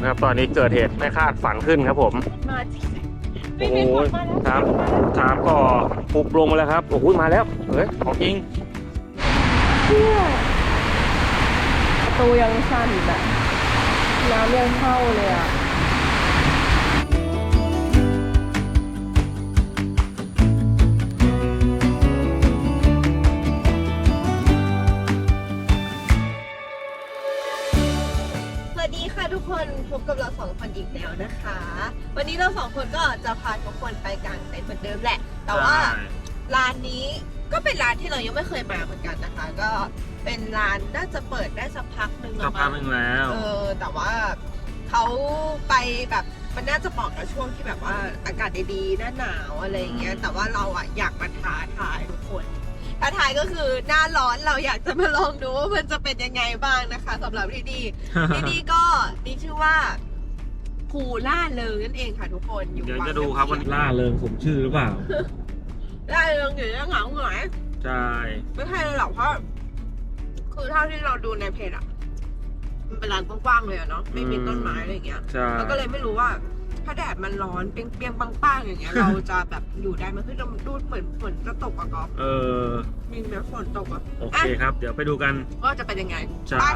คนครับ ตอนนี้เกิดเหตุไม่คาดฝันขึ้นครับผมมาจริงโอ้ไม่โหมีฝนมาแล้วน้ำน้ำก็ปุบลงมาแล้วครับโอ้โหมาแล้วเฮ้ยของจริงประตูยังสั่นแบบน้ำยังเข้าเลยอะ วัสดีค่ะทุกคนพบกับเราสองคนอีกแล้วนะคะ วันนี้เราสองคนก็จะพาทุกคนไปกางเต็นท์เหมือนเดิมแหละ แต่ว่าร้านนี้ก็เป็นร้านที่เรายังไม่เคยมาเหมือนกันนะคะ ก็เป็นร้านน่าจะเปิดได้สักพักหนึ่งสัแล้กวพักมั้งหนึงแล้วเออแต่ว่าเขาไปแบบมันน่าจะเหมาะกับช่วงที่แบบว่าอากาศดีๆหน้าหนาวอะไรอย่างเงี้ยแต่ว่าเราอะอยากมาท้าทายทุกคน ท้าทายก็คือหน้าร้อนเราอยากจะมาลองดูว่ามันจะเป็นยังไงบ้างนะคะสำหรับที่นี่ ที่นี่ก็มีชื่อว่าภูล่าเริงนั่นเองค่ะทุกคนอยู่เดี๋ยววังจะดูครับว่าน้ำเขียวล่าเริงสมชื่อหรือเปล่าล่าเริงอยู่ด้านหลังหน่อยใช่ไม่ใช่เลยหรอกเพราะคือเท่าที่เราดูในเพจอะมันเป็นร้านกว้างๆเลยอะเนาะไม่มีต้นไม้อะไรอย่างเงี้ยใช่เราก็เลยไม่รู้ว่า ถ้าแดดมันร้อนเปรี้ยงๆปังๆอย่างเงี้ย เราจะแบบอยู่ได้ไหมันคือเราดูเหมือนฝนจะตกอะกอฟเออ มีไหมฝนตกอะโอเคครับ เดี๋ยวไปดูกันว่าจะเป็นยังไงใช่ไป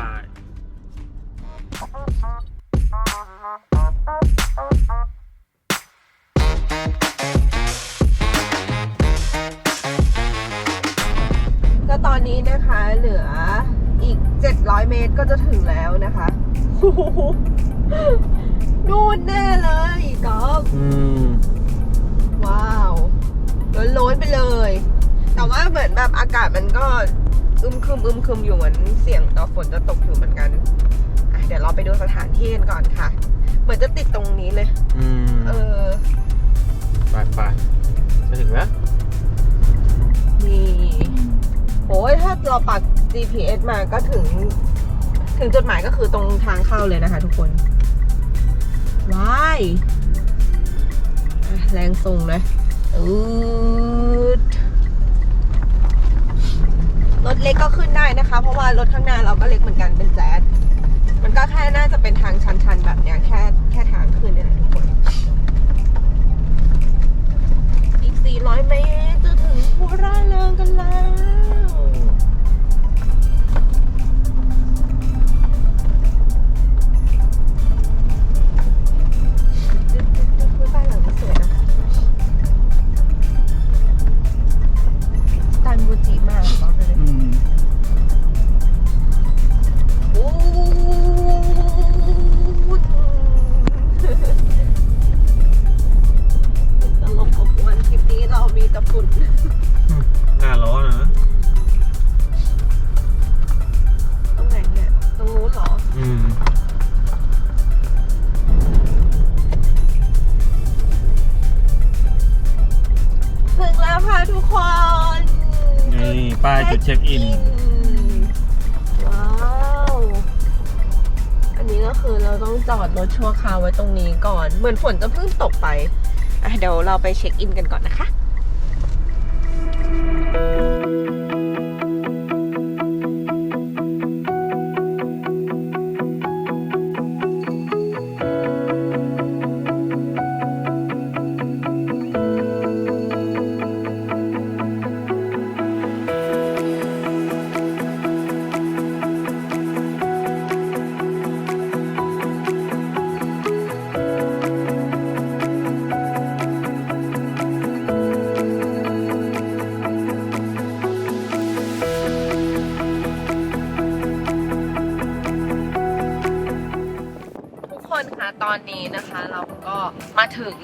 ก็ตอนนี้นะคะเหลืออีก 700 เมตรก็จะถึงแล้วนะคะ นู่นแน่เลยกอฟอืมว้าวโล้นๆไปเลย แต่ว่าเหมือนแบบอากาศมันก็อึมครึมอึมครึมอยู่เหมือนเสียงต่อฝนจะตกอยู่เหมือนกันอะเดี๋ยวเราไปดูสถานที่กันก่อนค่ะ เหมือนจะติดตรงนี้เลย อืมเออ ไปไปจะถึงแล้วนี่โอ้ยถ้าเราปัก GPS มาก็ถึง ถึงจุดหมายก็คือตรงทางเข้าเลยนะคะทุกคน ว้ายแรงส่งเลยอืดรถเล็กก็ขึ้นได้นะคะ เพราะว่ารถข้างหน้าเราก็เล็กเหมือนกันเป็นแจ๊สมันก็แค่น่าจะเป็นทางชันๆแบบเนี้ยแค่แค่ทางขึ้นเนี่ยแหละทุกคน อีก 400 เมตรจะถึงภูร่าเริงกันแล้ว เช็คอิน ว้าว อันนี้ก็คือเราต้องจอดรถชั่วคราวไว้ตรงนี้ก่อน เหมือนฝนจะเพิ่งตกไปอะเดี๋ยวเราไปเช็คอินกันก่อนนะคะ นี้นะคะ เราก็มาถึง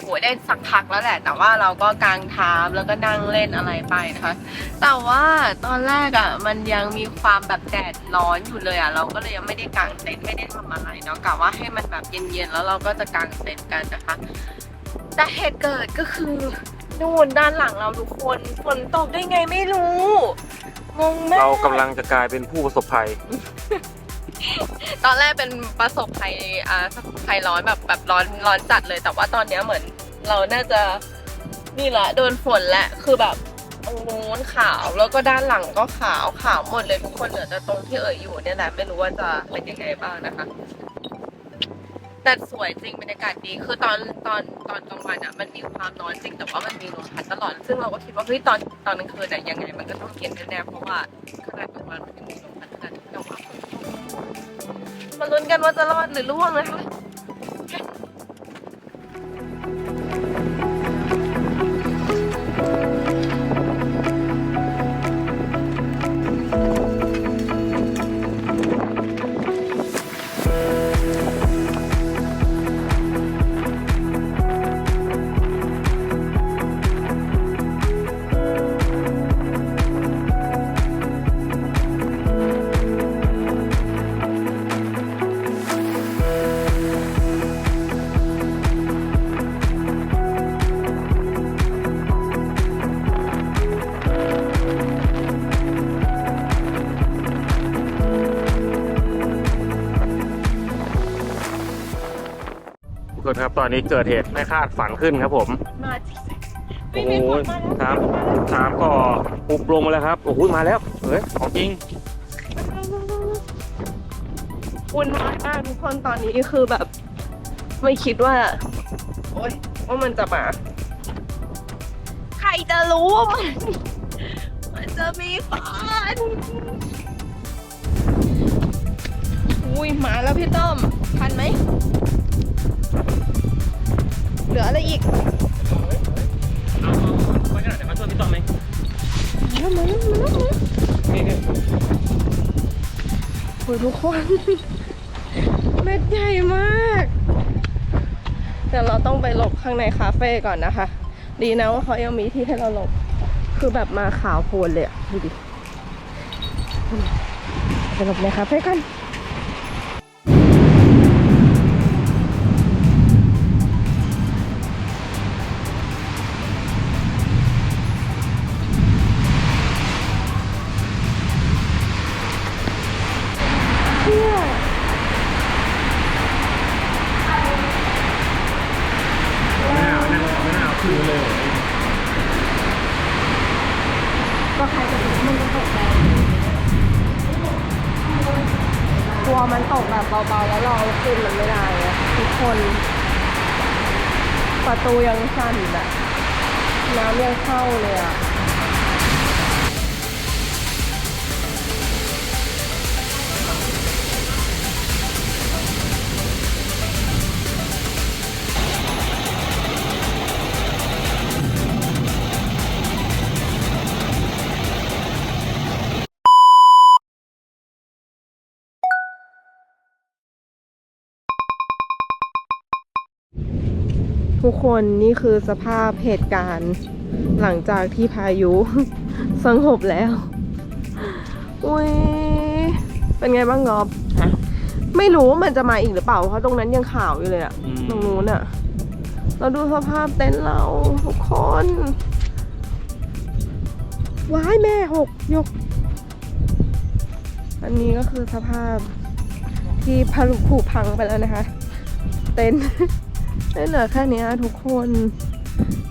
โหยได้สักพักแล้วแหละ แต่ว่าเราก็กางท้าแล้วก็นั่งเล่นอะไรไปนะคะ แต่ว่าตอนแรกอะ่ะมันยังมีความแบบแดดร้อนอยู่เลยอะ่ะเราก็เลยยังไม่ได้กางเต็นท์ไม่ได้ทำอะไรเนาะกะว่าให้มันแบบเย็นๆแล้วเราก็จะกางเต็นท์กันนะคะแต่เหตุเกิดก็คือนู่นด้านหลังเราทุกคนฝนตกได้ไงไม่รู้งงมากเรากำลังจะกลายเป็นผู้ประสบภัย ตอนแรกเป็นประสบภัยอ่าภัยร้อนแบบแบบร้อนร้อนจัดเลย แต่ว่าตอนเนี้ยเหมือนเราน่าจะนี่แหละโดนฝนแหละคือแบบตรงนู้นขาวแล้วก็ด้านหลังก็ขาวขาวหมดเลยทุกคนเหลือแต่ตรงที่เอ่ยอยู่เนี่ยแหละไม่รู้ว่าจะเป็นยังไงบ้างนะคะ แต่สวยจริงบรรยากาศดีคือตอนตอนตอนกลางวันอะ มันมีความร้อนจริงแต่ว่ามันมีลมพัดตลอด ซึ่งเราก็คิดว่าเฮ้ยตอนตอนกลางคืนอะยังไง มันก็ต้องเย็นแน่ๆเพราะว่าขนาดกลางวันมันยังมีลมพัดขนาดนี้แต่ว่า มาลุ้นกันว่าจะรอดหรือร่วงนะคะ ตอนนี้เกิดเหตุไม่คาดฝันขึ้นครับผม มาจริงโอ้โหครับน้ำก็ปุบลงมาแล้วครับ โอ้โหมาแล้วเฮ้ยของจริงอุ่นมากมากทุกคนตอนนี้คือแบบ ไม่คิดว่า โอ๊ยว่ามันจะมา ใครจะรู้ว่ามันมันจะมีฟันอุ้ยมาแล้วพี่ต้อมทันไหมเหลื อะไรอีกเอาเอาเอาไว้ขนาดไหนมาช่วยพี่ต้อมไหมมาแล้วมาแล้วมาแล้วนี่นี่โอ้ยทุกคน เม็ดใหญ่มากเดี๋ยวเราต้องไปหลบข้างในคาเฟ่ก่อนนะคะ ดีนะว่าเขายังมีที่ให้เราหลบ คือแบบมาขาวโพลนเลยอะดูดิไปหลบในคาเฟ่กัน คือเลย ก็ใครจะรู้มันจะตกแรงกลัวมันตกแบบเบาๆแล้วเราขึ้นมันไม่ได้อะทุกคน ประตูยังสั่นอะน้ำยังเข้าเลยอะ ทุกคนนี่คือสภาพเหตุการณ์ หลังจากที่พายุสงบแล้ว อุ้ย เป็นไงบ้างงอบฮะไม่รู้ว่ามันจะมาอีกหรือเปล่า เพราะตรงนั้นยังขาวอยู่เลยอะอืมตรงนู้นอะเราดูสภาพเต็นท์เราทุกคนว้ายแม่หกยก อันนี้ก็คือสภาพที่พลุผุพังไปแล้วนะคะ เต็นท์ เต็นท์เหลือแค่เนี้ยทุกคน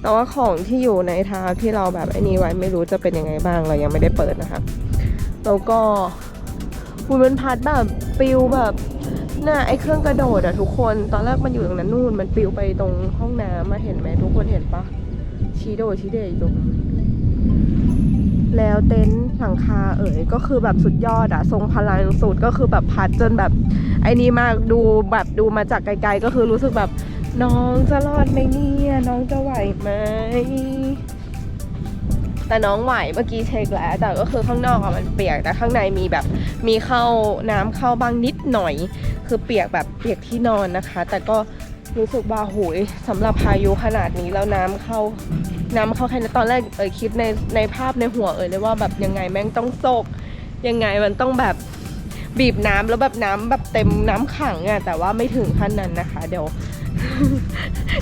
แต่ว่าของที่อยู่ในทางที่เราแบบไอ้นี้ไว้ไม่รู้จะเป็นยังไงบ้างเรายังไม่ได้เปิดนะคะแล้วก็คุณมันพัดแบบปิวแบบน่ะไอ้เครื่องกระโดดอะทุกคน ตอนแรกมันอยู่ตรงนั้นนู่น มันปิวไปตรงห้องน้ำมาเห็นไหมทุกคนเห็นปะชี้โดชี้เดยตรงแล้วเต็นท์หลังคาเอ๋ยก็คือแบบสุดยอดอะทรงพลังสุดก็คือแบบพัดจนแบบ ไอ้นี่มากดูแบบดูมาจากไกลๆ ก็คือรู้สึกแบบ น้องจะรอดไหมเนี่ยน้องจะไหวไหมแต่น้องไหวเมื่อกี้เช็คแล้ว แต่ก็คือข้างนอกอะมันเปียกแต่ข้างในมีแบบมีเข้าน้ำเข้าบ้างนิดหน่อย คือเปียกแบบเปียกที่นอนนะคะ แต่ก็รู้สึกว่าโหยสำหรับพายุขนาดนี้แล้วน้ำเข้าน้ำเข้าแค่นี้ตอนแรกเอยคิดในในภาพในหัวเอยเลยว่าแบบยังไงแม่งต้องโศกยังไงมันต้องแบบบีบน้ำแล้วแบบน้ำแบบเต็มน้ำขังอะแต่ว่าไม่ถึงขั้นนั้นนะคะ เดี๋ยว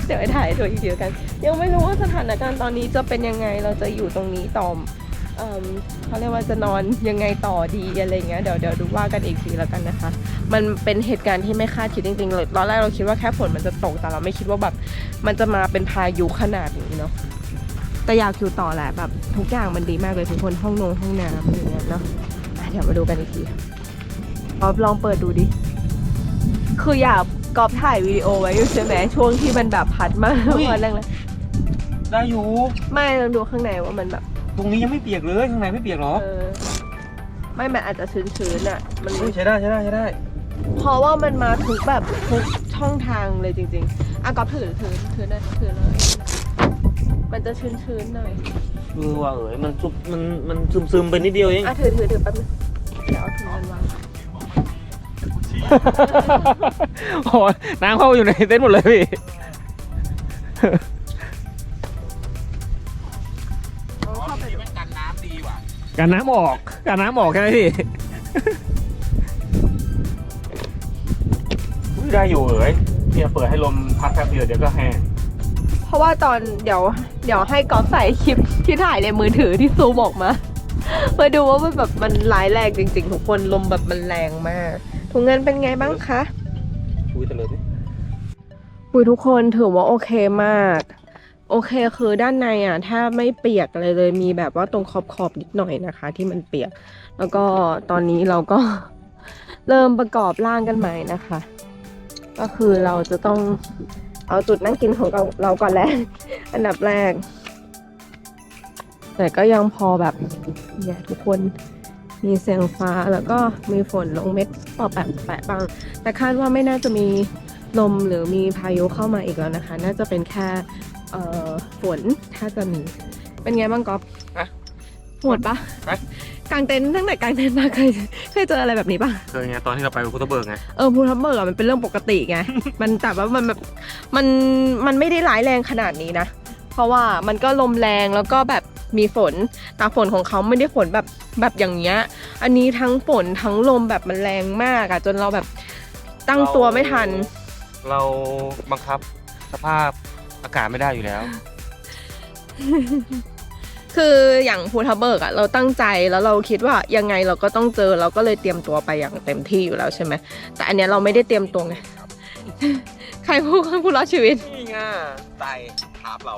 เดี๋ยวไปถ่ายตัวอีกทีแล้วกัน ยังไม่รู้ว่าสถานการณ์ตอนนี้จะเป็นยังไงเราจะอยู่ตรงนี้ต่อเอิ่มเขาเรียกว่าจะนอนยังไงต่อดีอะไรเงี้ยเดี๋ยวเดี๋ยวดูว่ากันอีกทีแล้วกันนะคะ มันเป็นเหตุการณ์ที่ไม่คาดคิดจริงๆเลยตอนแรกเราคิดว่าแค่ฝนมันจะตกแต่เราไม่คิดว่าแบบมันจะมาเป็นพายุขนาดนี้เนาะแต่อยากอยู่ต่อแหละแบบทุกอย่างมันดีมากเลยทุกคนห้องนงห้องน้ำอย่างเงี้ยเนาะเดี๋ยวมาดูกันอีกทีเอาลองเปิดดูดิคืออยา กกอบถ่ายวิดีโอไว้อยู่ใช่ไหมช่วงที่มันแบบพัดมากอุ้ยวันนั้นเลยได้อยู่ ไม่ลองดูข้างในว่ามันแบบตรงนี้ยังไม่เปียกเลยข้างในไม่เปียกหรอเออไม่มันอาจจะชื้นๆอะ มันเฮ้ยใช้ได้ใช้ได้ใช้ได้ เพราะว่ามันมาทุกแบบทุกช่องทางเลยจริงๆอะกอบถือถือถือหน่อยถือเลยมันจะชื้นๆหน่อยเออว่าเอ๋ยมันซุบมันมันซึมซึมๆไปนิดเดียวเอง อะถือถือถือแป๊บนึงเดี๋ยวเอาถุงมันวาง โอ้ยน้ำเข้าอยู่ในเต็นท์หมดเลยพี่เอาเข้าไปดูกันน้ำดีว่ะการน้ำออกการน้ำออกใช่ไหมพี่ อุ๊ยได้อยู่เอ๋ยเนี่ยเปิดให้ลมพัดแป๊บเดียวเดี๋ยวก็แห้งเพราะว่าตอนเดี๋ยว เดี๋ยวให้กอฟใส่คลิปที่ถ่ายในมือถือที่ซูมออกมา มาดูว่ามันแบบมันร้ายแรงจริงๆทุกคนลมแบบมันแรงมากถุงเงินเป็นไงบ้างคะอุ้ยตะเลยดิอุยทุกคนถือว่าโอเคมาก โอเคคือด้านในอะ ถ้าไม่เปียกอะไรเลยมีแบบว่าตรงขอบขอบๆนิดหน่อยนะคะ ที่มันเปียก แล้วก็ตอนนี้เราก็เริ่มประกอบร่างกันใหม่นะคะ ก็คือเราจะต้องเอาจุดนั่งกินของเราเราก่อนแรกอันดับแรก แต่ก็ยังพอแบบเนี่ยทุกคนมีเสียงฟ้าแล้วก็มีฝนลงเม็ดปอแปะแปะบาง แต่คาดว่าไม่น่าจะมีลมหรือมีพายุเข้ามาอีกแล้วนะคะ น่าจะเป็นแค่เอ่อฝนถ้าจะมี เป็นไงบ้างก๊อฟฮะโหดปะฮะกางเต็นท์ตั้งแต่กางเต็นท์มาเคยเคยเจออะไรแบบนี้ปะเคยไงตอนที่เราไปพุทธเบิกไงเออภูทับเบิกอะมันเป็นเรื่องปกติไงมันแต่ว่ามันแบบมันมันไม่ได้ร้ายแรงขนาดนี้นะ เพราะว่ามันก็ลมแรงแล้วก็แบบ มีฝนแต่ฝนของเขาไม่ได้ฝนแบบแบบอย่างเงี้ย อันนี้ทั้งฝนทั้งลมแบบมันแรงมากอะจนเราแบบตั้งตัวไม่ทัน เราบังคับสภาพอากาศไม่ได้อยู่แล้ว คืออย่างภูทับเบิกอะเราตั้งใจแล้วเราคิดว่ายังไงเราก็ต้องเจอเราก็เลยเตรียมตัวไปอย่างเต็มที่อยู่แล้วใช่ไหมแต่อันเนี้ยเราไม่ได้เตรียมตัวไงใครพูดผู้รอดชีวิตนี่ไงไตทาบเรา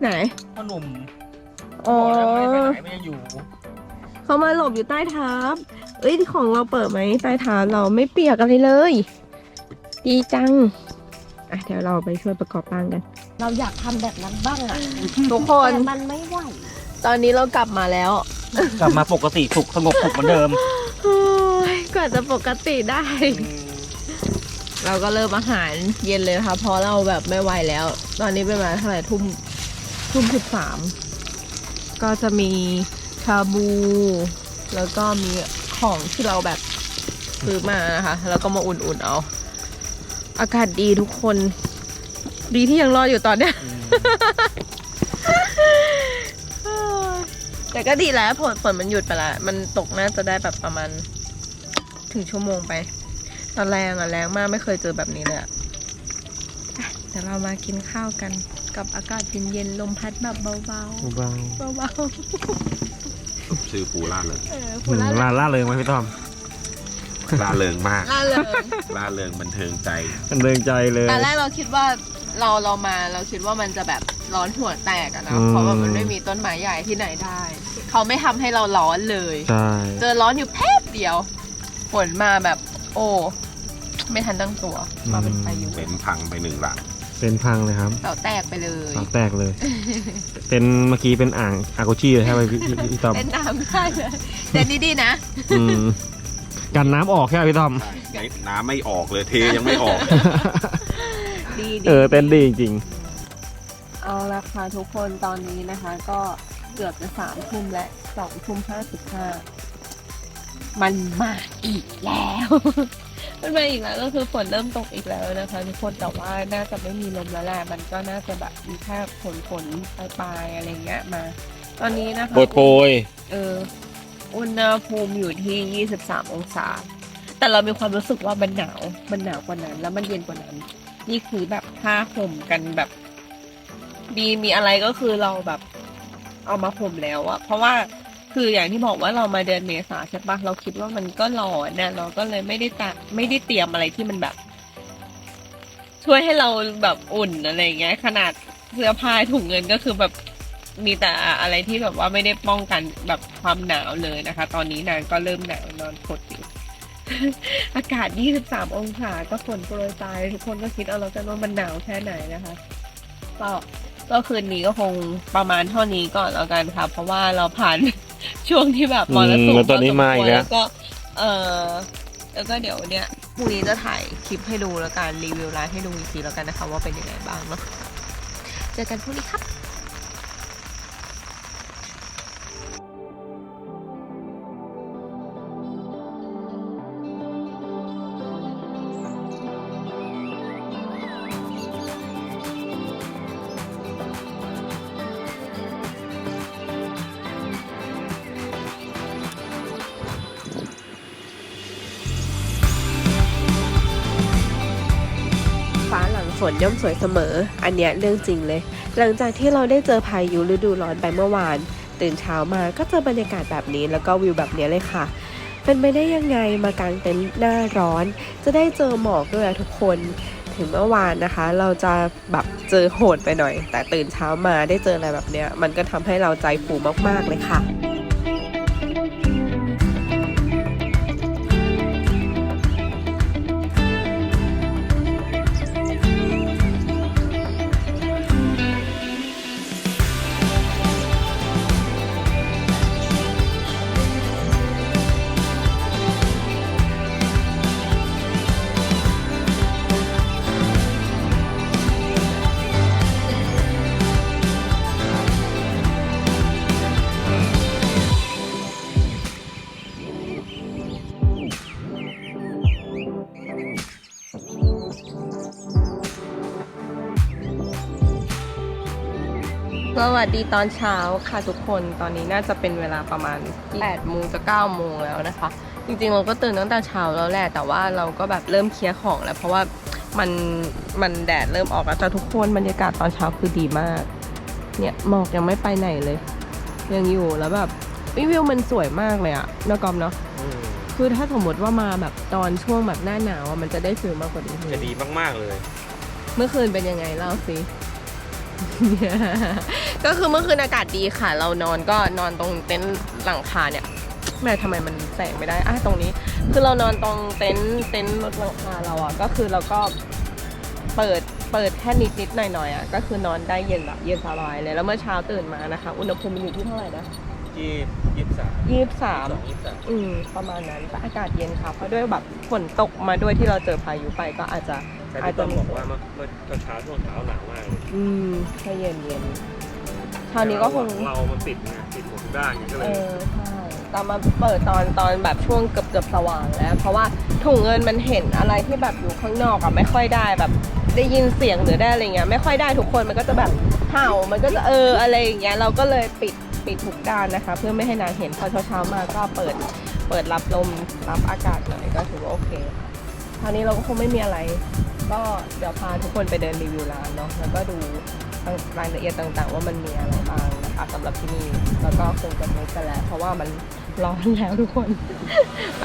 ไหนพ่อหนุ่ม อ๋อ บอกแล้วไม่ไปไหนไม่ได้อยู่เขามาหลบอยู่ใต้ทับเอ้ยของเราเปิดไหมใต้ทับเราไม่เปียกอะไรเลย ดีจัง อะเดี๋ยวเราไปช่วยประกอบร่างกัน เราอยากทำแบบนั้นบ้างอะทุกคนแต่มันไม่ไหวตอนนี้เรากลับมาแล้วกลับมาปกติสุขสงบสุขเหมือนเดิมโอ้ยกว่าจะปกติได้ เราก็เริ่มอาหารเย็นเลยนะคะเพราะเราแบบไม่ไหวแล้ว ตอนนี้เป็นเวลาเท่าไหร่ทุ่มทุ่มสิบสาม ก็จะมีชาบู แล้วก็มีของที่เราแบบซื้อมานะคะ แล้วก็มาอุ่นๆเอา อากาศดีทุกคน ดีที่ยังรออยู่ตอนเนี้ย แต่ก็ดีแล้วฝนฝนมันหยุดไปละมันตกน่าจะได้แบบประมาณ ถึงชั่วโมงไป ตอนแรงอะแรงมากไม่เคยเจอแบบนี้เลยอะอะเดี๋ยวเรามากินข้าวกัน กับอากาศเย็นๆลมพัดแบบเบาๆเบาเบาชื่อปูล่าเริงๆเออๆพูดแล้วล่าล่าเลยไหมพี่ต้อมล่าเริงมากล่าเริง ล่าเริงบันเทิงใจ มันเริงใจเลย ตอนแรกเราคิดว่าเราเรามาเราคิดว่ามันจะแบบร้อนหัวแตกอะนะอืม เพราะว่ามันไม่มีต้นไม้ใหญ่ที่ไหนได้ เขาไม่ทำให้เราร้อนเลย ใช่เจอร้อนอยู่แป๊บเดียวฝนมาแบบ โอ้ ไม่ทันตั้งตัวมาเป็นพายุเป็นพังไปหนึ่งหลัง เป็นพังเลยครับเสาแตกไปเลยปากแตกเลย เป็นเมื่อกี้เป็นอ่างอาโกชิเลยใช่ไหมพี่พี่พี่ต้อมเป็นน้ำได้เลยแต่นี่ดีนะ อืมกันน้ำออกใช่ไหมพี่ต้อมน้ำไม่ออกเลยเทยังไม่ออก ดีดี เออเต้นดีจริงเอาละค่ะทุกคนตอนนี้นะคะก็เกือบจะสามทุ่มและสองทุ่มห้าสิบห้ามันมาอีกแล้ว มันมาอีกแล้วก็คือฝนเริ่มตกอีกแล้วนะคะทุกคนแต่ว่าน่าจะไม่มีลมแล้วแหละมันก็น่าจะแบบมีแค่ฝนฝนปลายๆอะไรเงี้ยมา ตอนนี้นะคะ โปรยโปรยเอออุณหภูมิอยู่ที่ 23 องศา แต่เรามีความรู้สึกว่ามันหนาว มันหนาวกว่านั้น แล้วมันเย็นกว่านั้น นี่คือแบบผ้าห่มกันแบบมีมีอะไรก็คือเราแบบ เอามาห่มแล้วอะเพราะว่า คืออย่างที่บอกว่าเรามาเดือนเมษาใช่ปะเราคิดว่ามันก็ร้อนนะเราก็เลยไม่ได้ตะไม่ได้เตรียมอะไรที่มันแบบ ช่วยให้เราแบบอุ่นอะไรอย่างเงี้ย ขนาดเสื้อผ้าถุงเงินก็คือแบบมีแต่อะไรที่แบบว่าไม่ได้ป้องกันแบบความหนาวเลยนะคะ ตอนนี้นางก็เริ่มหนาวนอนกดอยู่ อากาศ 23 องศาก็ฝนโปรยปลายทุกคนก็คิดเอาแล้วกันว่ามันหนาวแค่ไหนนะคะก็ก็คืนนี้ก็คงประมาณเท่านี้ก่อนแล้วกันค่ะ เพราะว่าเราผ่าน ช่วงที่แบบมรสุอืมมแล้วตอนนี้มาอีกแล้ว แล้วก็ เออแล้วก็เดี๋ยวเนี่ยพรุ่งนี้จะถ่ายคลิปให้ดูแล้วกันรีวิวร้านให้ดูอีกทีแล้วกันนะคะ ว่าเป็นยังไงบ้างเนาะเจอกันพรุ่งนี้ครับ ย่อมสวยเสมอ อันเนี้ยเรื่องจริงเลย หลังจากที่เราได้เจอพายุฤดูร้อนไปเมื่อวาน ตื่นเช้ามาก็เจอบรรยากาศแบบนี้แล้วก็วิวแบบเนี้ยเลยค่ะเป็นไปได้ยังไงมากางเต็นท์หน้าร้อน จะได้เจอหมอกด้วยทุกคน ถึงเมื่อวานนะคะ เราจะแบบเจอโหดไปหน่อย แต่ตื่นเช้ามาได้เจออะไรแบบเนี้ยมันก็ทำให้เราใจฟูมากๆเลยค่ะ สวัสดีตอนเช้าค่ะทุกคนตอนนี้น่าจะเป็นเวลาประมาณ8โมงจะ9โมงแล้วนะคะ จริงๆเราก็ตื่นตั้งแต่เช้าแล้วแหละแต่ว่าเราก็แบบเริ่มเคลียร์ของแล้วเพราะว่ามันมันแดดเริ่มออกแล้วแต่ทุกคนบรรยากาศตอนเช้าคือดีมาก เนี่ยหมอกยังไม่ไปไหนเลย ยังอยู่แล้วแบบอุ๊ยวิวมันสวยมากเลยอะนกอมเนาะคือถ้าสมมติว่ามาแบบตอนช่วงแบบหน้าหนาวอะมันจะได้ฟิลมากกว่านี้จะดีมากๆเลย เมื่อคืนเป็นยังไงเล่าสิ ก็คือเมื่อคืนอากาศดีค่ะ เรานอนก็นอนตรงเต็นท์หลังคาเนี่ยแม่ทำไมมันแสงไม่ได้อะตรงนี้ คือเรานอนตรงเต็นท์เต็นท์รถหลังคาเราอะก็คือเราก็เปิดเปิดแค่นิดนิดๆหน่อยหน่อยๆอะก็คือนอนได้เย็นแบบเย็นสบายเลย แล้วเมื่อเช้าตื่นมานะคะ อุณหภูมิมันอยู่ที่เท่าไหร่นะยี่ยี่สามยี่สิบสามยี่สามอืมประมาณนั้นแต่อากาศเย็นค่ะเพราะด้วยแบบฝนตกมาด้วยที่เราเจอพายุไปก็อาจจะ แต่ที่ต้องบอกว่าเมื่อเมื่อเช้าช่วงเช้าหนาวมากเลยอืมแค่เย็นเย็นคราวนี้ก็คงเรามันปิดไงปิดหมดทุกด้านไงก็เลเอยอใช่ตอนมาเปิดตอนตอนแบบช่วงเกือบเกือบสว่างแล้ว เพราะว่าถุงเงินมันเห็นอะไรที่แบบอยู่ข้างนอกอะไม่ค่อยได้แบบได้ยินเสียงหรือได้อะไรเงี้ยไม่ค่อยได้ทุกคนมันก็จะแบบเห่ามันก็จะเอออะไรอย่างเงี้ยเราก็เลยปิดปิดทุกด้านนะคะ เพื่อไม่ให้นางเห็นพอเช้าๆมาก็เปิดเปิดรับลมรับอากาศหน่อยก็ถือว่าโอเคค่ะคราวนี้เราก็คงไม่มีอะไร ก็เดี๋ยวพาทุกคนไปเดินรีวิวร้านเนาะแล้วก็ดูรายละเอียดต่างๆ ว่ามันมีอะไรบ้างนะคะสำหรับที่นี่แล้วก็คงจะไม่กันแล้วเพราะว่ามันร้อนแล้วทุกคนไป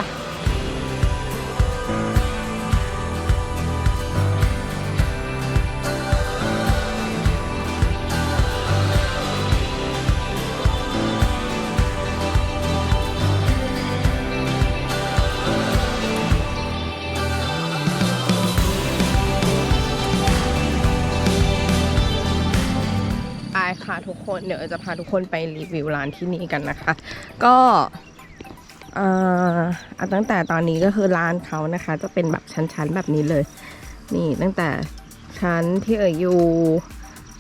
เดี๋ยวจะพาทุกคนไปรีวิวร้านที่นี่กันนะคะ ก็เอ่อตั้งแต่ตอนนี้ก็คือร้านเขานะคะ จะเป็นแบบชั้นๆแบบนี้เลย นี่ตั้งแต่ชั้นที่เอ่ยอยู่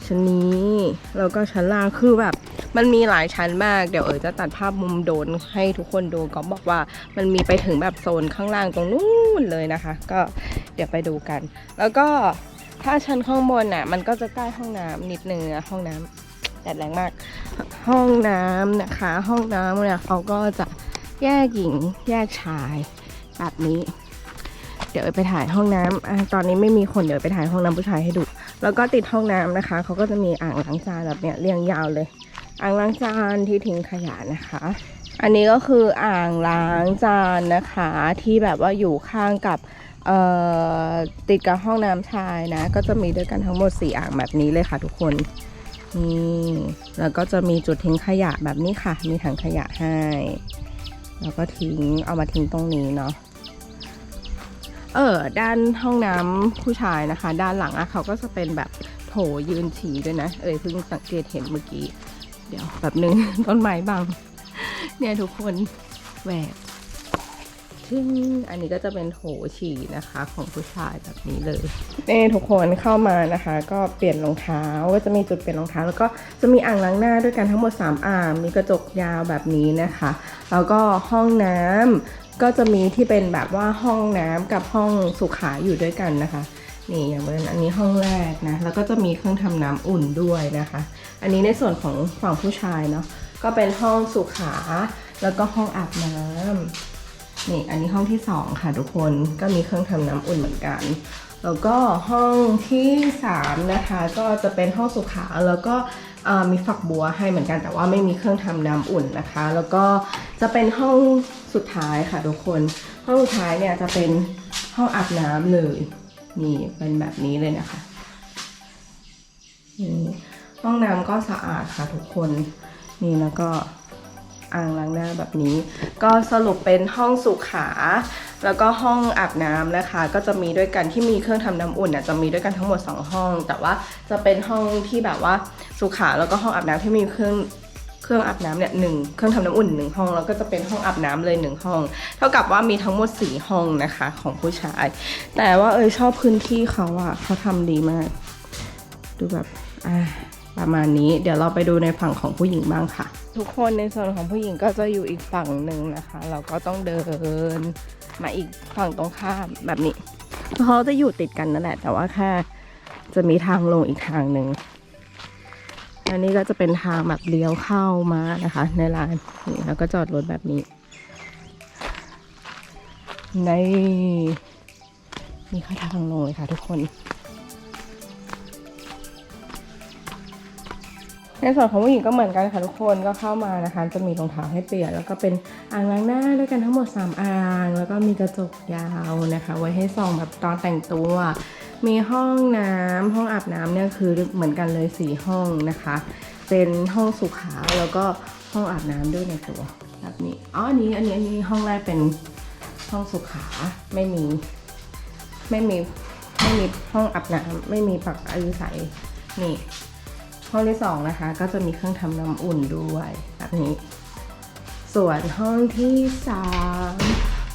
ชั้นนี้แล้วก็ชั้นล่างคือแบบมันมีหลายชั้นมากเดี๋ยวเอ๋ยจะตัดภาพมุมโดนให้ทุกคนดูก็บอกว่ามันมีไปถึงแบบโซนข้างล่างตรงนู้นเลยนะคะ ก็เดี๋ยวไปดูกัน แล้วก็ถ้าชั้นข้างบนน่ะมันก็จะใกล้ห้องน้ำนิดนึงนะห้องน้ำ แดดแรงมาก ห้องน้ำนะคะ ห้องน้ำเนี่ยเขาก็จะแยกหญิงแยกชายแบบนี้ เดี๋ยวไปถ่ายห้องน้ำอตอนนี้ไม่มีคนเดี๋ยวไปถ่ายห้องน้ำผู้ชายให้ดู แล้วก็ติดห้องน้ำนะคะ เขาก็จะมีอ่างล้างจานแบบเนี้ยเรียงยาวเลย อ่างล้างจานที่ทิ้งขยะนะคะ อันนี้ก็คืออ่างล้างจานนะคะที่แบบว่าอยู่ข้างกับติดกับห้องน้ำชายนะ ก็จะมีด้วยกันทั้งหมด 4 อ่างแบบนี้เลยค่ะทุกคน นี่แล้วก็จะมีจุดทิ้งขยะแบบนี้ค่ะ มีถังขยะให้ แล้วก็ทิ้งเอามาทิ้งตรงนี้เนาะเออด้านห้องน้ำผู้ชายนะคะ ด้านหลังอะเขาก็จะเป็นแบบโถยืนฉี่ด้วยนะ เอ่ยเพิ่งสังเกตเห็นเมื่อกี้ เดี๋ยวแบบนึงต้นไม้บัง เนี่ยทุกคนแหวก ซึ่งอันนี้ก็จะเป็นโถฉี่นะคะของผู้ชายแบบนี้เลยนี่ทุกคนเข้ามานะคะ ก็เปลี่ยนรองเท้าก็จะมีจุดเปลี่ยนรองเท้า แล้วก็จะมีอ่างล้างหน้าด้วยกันทั้งหมด 3 อ่างมีกระจกยาวแบบนี้นะคะ แล้วก็ห้องน้ำก็จะมีที่เป็นแบบว่าห้องน้ำกับห้องสุขาอยู่ด้วยกันนะคะนี่อย่างเช่นอันนี้ห้องแรกนะ แล้วก็จะมีเครื่องทำน้ำอุ่นด้วยนะคะ อันนี้ในส่วนของฝั่งผู้ชายเนาะก็เป็นห้องสุขา แล้วก็ห้องอาบน้ำ นี่อันนี้ห้องที่สองค่ะทุกคนก็มีเครื่องทำน้ำอุ่นเหมือนกัน แล้วก็ห้องที่สามนะคะ ก็จะเป็นห้องสุขาแล้วก็มีฝักบัวให้เหมือนกันแต่ว่าไม่มีเครื่องทำน้ำอุ่นนะคะ แล้วก็จะเป็นห้องสุดท้ายค่ะทุกคน ห้องสุดท้ายเนี่ยจะเป็นห้องอาบน้ำเลยนี่เป็นแบบนี้เลยนะคะนี่ห้องน้ำก็สะอาดค่ะทุกคนนี่แล้วก็ อ่างล้างหน้าแบบนี้ ก็สรุปเป็นห้องสุขา แล้วก็ห้องอาบน้ำนะคะ ก็จะมีด้วยกันที่มีเครื่องทำน้ำอุ่นน่ะจะมีด้วยกันทั้งหมด 2 ห้อง แต่ว่าจะเป็นห้องที่แบบว่าสุขาแล้วก็ห้องอาบน้ำที่มีเครื่องเครื่องอาบน้ำเนี่ยหนึ่งเครื่องทำน้ำอุ่นหนึ่งห้องแล้วก็จะเป็นห้องอาบน้ำเลยหนึ่งห้อง เท่ากับว่ามีทั้งหมดสี่ห้องนะคะของผู้ชาย แต่ว่าเอยชอบพื้นที่เขาอะเขาทำดีมาก ดูแบบอ่าประมาณนี้ เดี๋ยวเราไปดูในฝั่งของผู้หญิงบ้างค่ะ ทุกคนในส่วนของผู้หญิงก็จะอยู่อีกฝั่งหนึ่งนะคะ เราก็ต้องเดินมาอีกฝั่งตรงข้ามแบบนี้เขาจะอยู่ติดกันนั่นแหละ แต่ว่าแค่จะมีทางลงอีกทางหนึ่งอันนี้ก็จะเป็นทางแบบเลี้ยวเข้ามานะคะ ในร้านนี่แล้วก็จอดรถแบบนี้ ในนี่ค่ะทางลงเลยค่ะทุกคน ในส่วนของผู้หญิงก็เหมือนกันค่ะทุกคนก็เข้ามานะคะ จะมีรองเท้าให้เปลี่ยน แล้วก็เป็นอ่างล้างหน้าด้วยกันทั้งหมด 3 อ่าง แล้วก็มีกระจกยาวนะคะ ไว้ให้ส่องแบบตอนแต่งตัว มีห้องน้ำห้องอาบน้ำเนี่ยคือเหมือนกันเลยสีห้องนะคะ เป็นห้องสุขาแล้วก็ห้องอาบน้ำด้วยในตัวแบบนี้อ๋ออันนี้อันนี้อันนี้ห้องแรกเป็นห้องสุขาไม่มีไม่มีไม่มีห้องอาบน้ำไม่มีปักอายุใสนี่ ห้องที่สองนะคะก็จะมีเครื่องทำน้ำอุ่นด้วยแบบนี้ ส่วนห้องที่สาม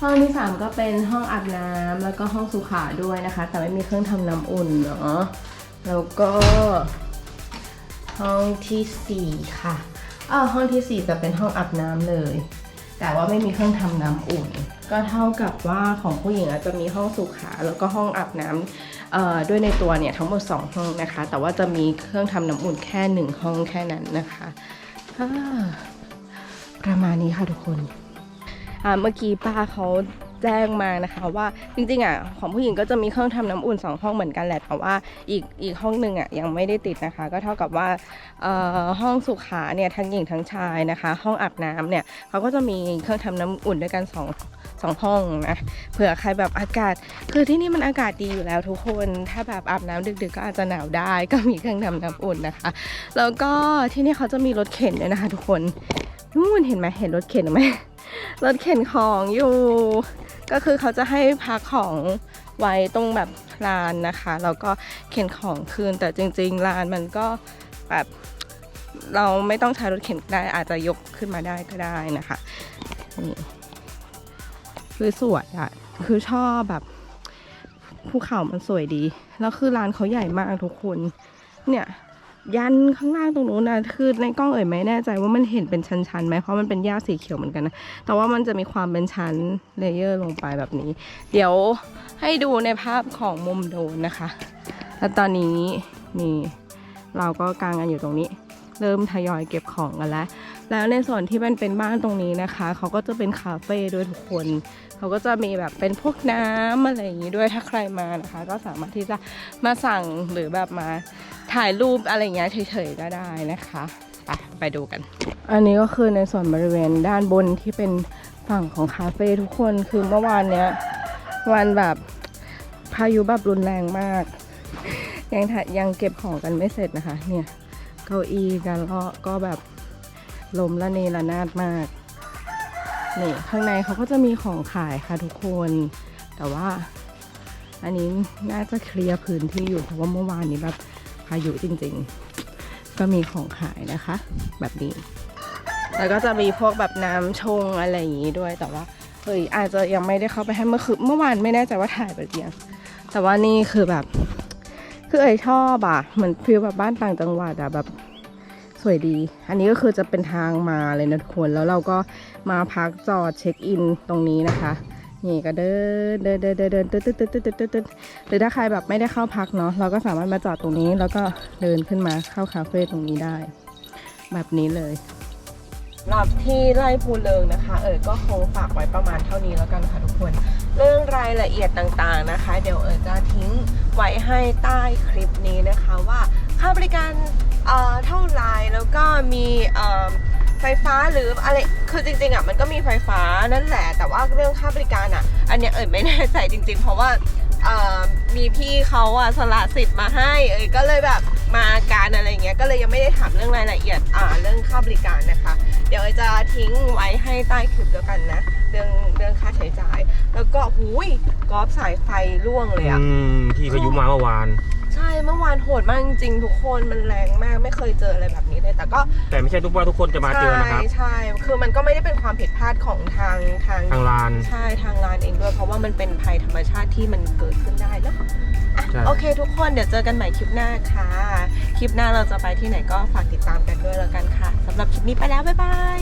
ห้องที่สามก็เป็นห้องอาบน้ำแล้วก็ห้องสุขาด้วยนะคะ แต่ไม่มีเครื่องทำน้ำอุ่นเนาะแล้วก็ ห้องที่สี่ค่ะอ้าห้องที่สี่จะเป็นห้องอาบน้ำเลย แต่ว่าไม่มีเครื่องทำน้ำอุ่น ก็เท่ากับว่าของผู้หญิงอาจจะมีห้องสุขาแล้วก็ห้องอาบน้ำ ด้วยในตัวเนี่ยทั้งหมด 2 ห้องนะคะ แต่ว่าจะมีเครื่องทำน้ำอุ่นแค่ 1 ห้องแค่นั้นนะคะประมาณนี้ค่ะทุกคนเมื่อกี้ป้าเขาแจ้งมานะคะว่าจริงๆอะของผู้หญิงก็จะมีเครื่องทำน้ำอุ่น 2 ห้องเหมือนกันแหละแต่ว่าอีกอีกห้องหนึ่งอะยังไม่ได้ติดนะคะ ก็เท่ากับว่าห้องสุขาเนี่ยทั้งหญิงทั้งชายนะคะ ห้องอาบน้ำเนี่ยเขาก็จะมีเครื่องทำน้ำอุ่นด้วยกันสอง สองห้องนะเผื่อใครแบบอากาศ คือที่นี่มันอากาศดีอยู่แล้วทุกคน ถ้าแบบอาบน้ำดึกๆก็อาจจะหนาวได้ ก็มีเครื่องทำน้ำอุ่นนะคะ แล้วก็ที่นี่เขาจะมีรถเข็นด้วยนะคะ ทุกคนนู่นเห็นไหมเห็นรถเข็นไหมรถเข็นของอยู่ ก็คือเขาจะให้พักของไว้ตรงแบบลานนะคะแล้วก็เข็นของคืนแต่จริง ๆลานมันก็แบบเราไม่ต้องใช้รถเข็นได้อาจจะยกขึ้นมาได้ก็ได้นะคะนี่ สวยอะ คือชอบแบบภูเขามันสวยดี แล้วคือร้านเขาใหญ่มากทุกคน เนี่ย ยันข้างล่างตรงนู้นนะคือในกล้องเอ่ยไม่แน่ใจว่ามันเห็นเป็นชั้นๆไหมเพราะมันเป็นหญ้าสีเขียวเหมือนกันนะ แต่ว่ามันจะมีความเป็นชั้นเลเยอร์ลงไปแบบนี้ เดี๋ยวให้ดูในภาพของมุมโดนนะคะ แล้วตอนนี้นี่เราก็กางกันอยู่ตรงนี้ เริ่มทยอยเก็บของกันแล้ว แล้วในส่วนที่มันเป็นบ้านตรงนี้นะคะ เขาก็จะเป็นคาเฟ่ด้วยทุกคน เขาก็จะมีแบบเป็นพวกน้ำอะไรอย่างนี้ด้วยถ้าใครมานะคะ ก็สามารถที่จะมาสั่งหรือแบบมาถ่ายรูปอะไรอย่างเงี้ยเฉยๆก็ได้นะคะไปไปดูกัน อันนี้ก็คือในส่วนบริเวณด้านบนที่เป็นฝั่งของคาเฟ่ทุกคนคือเมื่อวานเนี้ยวันแบบพายุแบบรุนแรงมาก ยังถ่ายยังเก็บของกันไม่เสร็จนะคะ เนี่ยเก้าอี้กันก็ก็แบบลมละเนระนาดมาก นี่ข้างในเขาก็จะมีของขายค่ะทุกคน แต่ว่าอันนี้น่าจะเคลียร์พื้นที่อยู่เพราะว่าเมื่อวานนี้แบบพายุจริงๆ ก็มีของขายนะคะ แบบนี้ แล้วก็จะมีพวกแบบน้ำชงอะไรอย่างนี้ด้วย แต่ว่าเฮ้ยอาจจะยังไม่ได้เข้าไปให้เมื่อคืนเมื่อวานไม่แน่ใจว่าถ่ายไปหรือยังแต่ว่านี่คือแบบ คือเอยชอบอะเหมือนฟิลแบบบ้านต่างจังหวัดอะแบบ สวยดี อันนี้ก็คือจะเป็นทางมาเลยนะทุกคน แล้วเราก็มาพักจอดเช็คอินตรงนี้นะคะ นี่ก็เดินเดินเดินเดินเดินตึ๊ดตึ๊ดตึ๊ดตึ๊ดตึ๊ดหรือถ้าใครแบบไม่ได้เข้าพักเนาะ เราก็สามารถมาจอดตรงนี้ แล้วก็เดินขึ้นมาเข้าคาเฟ่ตรงนี้ได้ แบบนี้เลยหรับที่ไร่ภูเริงนะคะ เอ๋ยก็คงฝากไว้ประมาณเท่านี้แล้วกันค่ะทุกคน เรื่องรายละเอียดต่างๆนะคะ เดี๋ยวเอ๋ยจะทิ้งไว้ให้ใต้คลิปนี้นะคะว่า ค่าบริการเอ่อเท่าไรแล้วก็มีเอ่อไฟฟ้าหรืออะไร คือจริงๆอะมันก็มีไฟฟ้านั่นแหละ แต่ว่าเรื่องค่าบริการอะ อันเนี้ยเอ๋ยไม่แน่ใจจริง ๆ เพราะว่าเอ่อมีพี่เขาอะสละสิทธิ์มาให้ เอ๋ยก็เลยแบบมาการอะไรเงี้ย ก็เลยยังไม่ได้ถามเรื่องรายละเอียด อ่า เรื่องค่าบริการนะคะ เดี๋ยวเอ๋ยจะทิ้งไว้ให้ใต้คลิปแล้วกันนะ เรื่องเรื่องค่าใช้จ่าย แล้วก็หูยกอล์ฟสายไฟร่วงเลยอะพี่พายุมาเมื่อวาน เมื่อวานโหดมากจริงๆทุกคนมันแรงมากไม่เคยเจออะไรแบบนี้เลย แต่ก็แต่ไม่ใช่ทุกว่าทุกคนจะมาเจอนะครับ ใช่ใช่คือมันก็ไม่ได้เป็นความผิดพลาดของทางทางทางลาน ใช่ทางร้านเองด้วยเพราะว่ามันเป็นภัยธรรมชาติที่มันเกิดขึ้นได้แล้วอะใช่ โอเค ทุกคนเดี๋ยวเจอกันใหม่คลิปหน้าค่ะ คลิปหน้าเราจะไปที่ไหนก็ฝากติดตามกันด้วยแล้วกันค่ะสำหรับคลิปนี้ไปแล้วบ๊ายบาย